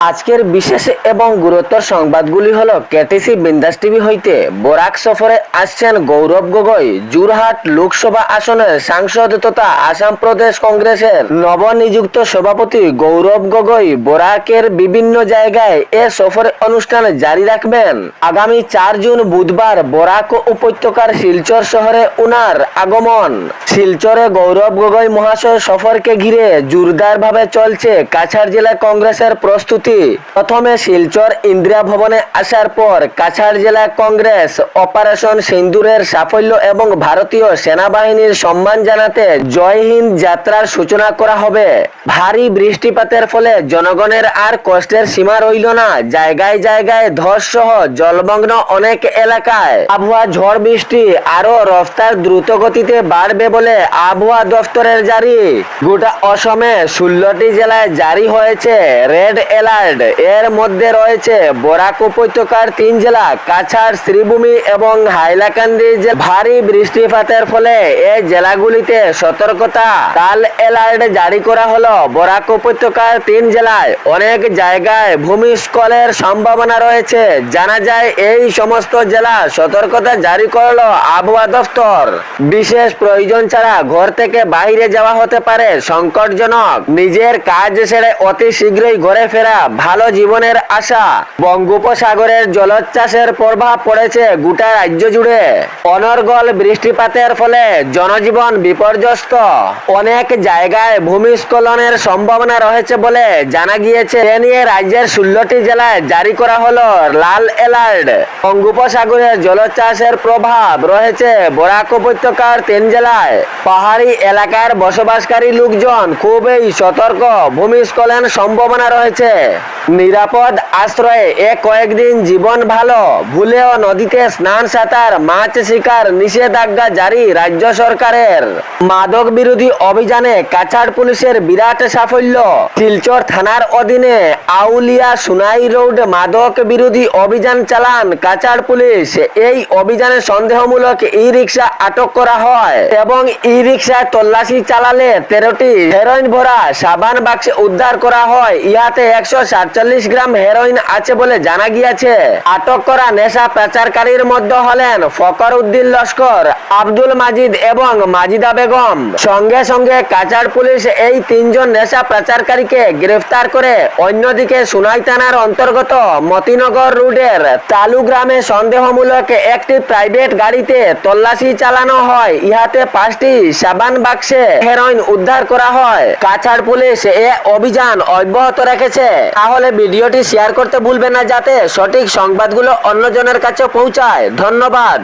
আজকের বিশেষ এবং গুরুত্বর সংবাদগুলি হলো কেটিসি বিন্দাস টিভি হইতে বরাক সফরে আসছেন গৌরব গগৈ, জুরহাট লোকসভা আসনের সাংসদ তথা আসাম প্রদেশ কংগ্রেসের নবনিযুক্ত সভাপতি গৌরব গগৈ বরাকের বিভিন্ন জায়গায় এ সফর অনুষ্ঠান জারি রাখবেন। আগামী চার জুন বুধবার বরাক উপত্যকার শিলচর শহরে উনার আগমন। শিলচরে গৌরব গগৈ মহাশয় সফরকে ঘিরে জোরদারভাবে চলছে কাছাড় জেলা কংগ্রেসের প্রস্তুতি। প্রথমে শিলচর ইন্দিরা ভবনে আসার পর কাছাড় জেলা কংগ্রেস, অপারেশন সিন্দুরের সাফল্য এবং ভারতীয় সেনাবাহিনীর সম্মান জানাতে জয় হিন্দ যাত্রার সূচনা করা হবে। ভারী বৃষ্টিপাতের ফলে জনগণের আর কষ্টের সীমা রইল না। জায়গায় জায়গায় ধস সহ জলমগ্ন অনেক এলাকায় আবহাওয়া ঝড় বৃষ্টি আরও রফতার দ্রুত গতিতে বাড়বে বলে আবহাওয়া দফতরের জারি। গোটা অসমে ষোলোটি জেলায় জারি হয়েছে রেড অ্যালার্ট এর মধ্যে রয়েছে বরাক উপত্যকার তিন জেলা, কাছাড়, শ্রীভূমি এবং হাইলাকান্দি ভারী বৃষ্টিপাতের ফলে এই জেলাগুলিতে সতর্কতা। কাল অ্যালার্ট জারি করা হলো। বরাক উপত্যকার তিন জেলায় অনেক জায়গায় ভূমিস্খলনের সম্ভাবনা রয়েছে। জানা যায় এই সমস্ত জেলা সতর্কতা জারি করল আবহাওয়া দফতর। বিশেষ প্রয়োজন ছাড়া ঘর থেকে বাইরে যাওয়া হতে পারে। সংকটজনক। নিজের কাজ সেরে অতি শীঘ্রই ঘরে ফেরা। ভালো জীবনের আশা। বঙ্গোপসাগরের জলোচ্ছ্বাসের প্রভাব পড়েছে গোটা রাজ্য জুড়ে। অনর্গল বৃষ্টিপাতের ফলে জনজীবন বিপর্যস্ত। অনেক জায়গায় ভূমিস্খলনের সম্ভাবনা রয়েছে বলে জানা গিয়েছে। এ নিয়ে রাজ্যের ষোলোটি জেলায় জারি করা হলো লাল এলার্ট বঙ্গোপসাগরের জলোচ্ছ্বাসের প্রভাব রয়েছে বরাক উপত্যকার তিন জেলায়। পাহাড়ি এলাকার বসবাসকারী লোকজন খুবই সতর্ক। ভূমিস্খলন সম্ভাবনা রয়েছে। নিরাপদ আশ্রয়ে এ কয়েকদিন জীবন ভালো। ভুলেও নদীতে স্নান সাঁতার, মাছ শিকার, নিষেধাজ্ঞা জারি রাজ্য সরকারের। মাদক বিরোধী অভিযানে কাছাড় পুলিশের বিরাট সাফল্য। শিলচর থানার অধীনে আউলিয়া সুনাই রোড মাদক বিরোধী অভিযান চালান কাছাড় পুলিশ। এই অভিযানে সন্দেহমূলক ই রিক্সা আটক করা হয় এবং ই রিক্সায় তল্লাশি চালালে তেরোটি হেরোইন ভরা সাবান বাক্সে উদ্ধার করা হয়। ইহাতে একশো সাতচল্লিশ গ্রাম হেরোইন আছে বলে জানা গিয়েছে। আটক করা নেশা পাচারকারীর মধ্যে হলেন ফকর উদ্দিন লস্কর, আব্দুল মাজিদ এবং মাজিদা বেগম। সঙ্গে সঙ্গে কাছাড় পুলিশ এই তিনজন নেশা পাচারকারীকে গ্রেফতার করে অন্যদিকে সুনাই থানার অন্তর্গত মতিনগর রোডের তালু গ্রামে সন্দেহমূলক একটি প্রাইভেট গাড়িতে তল্লাশি চালানো হয়। ইহাতে পাঁচটি সাবান বাক্সে হেরোইন উদ্ধার করা হয়। কাছাড় পুলিশ এ অভিযান অব্যাহত রেখেছে। তাহলে ভিডিওটি শেয়ার করতে ভুলবেন না যাতে সঠিক সংবাদগুলো অন্যজনের কাছে পৌঁছায়। ধন্যবাদ।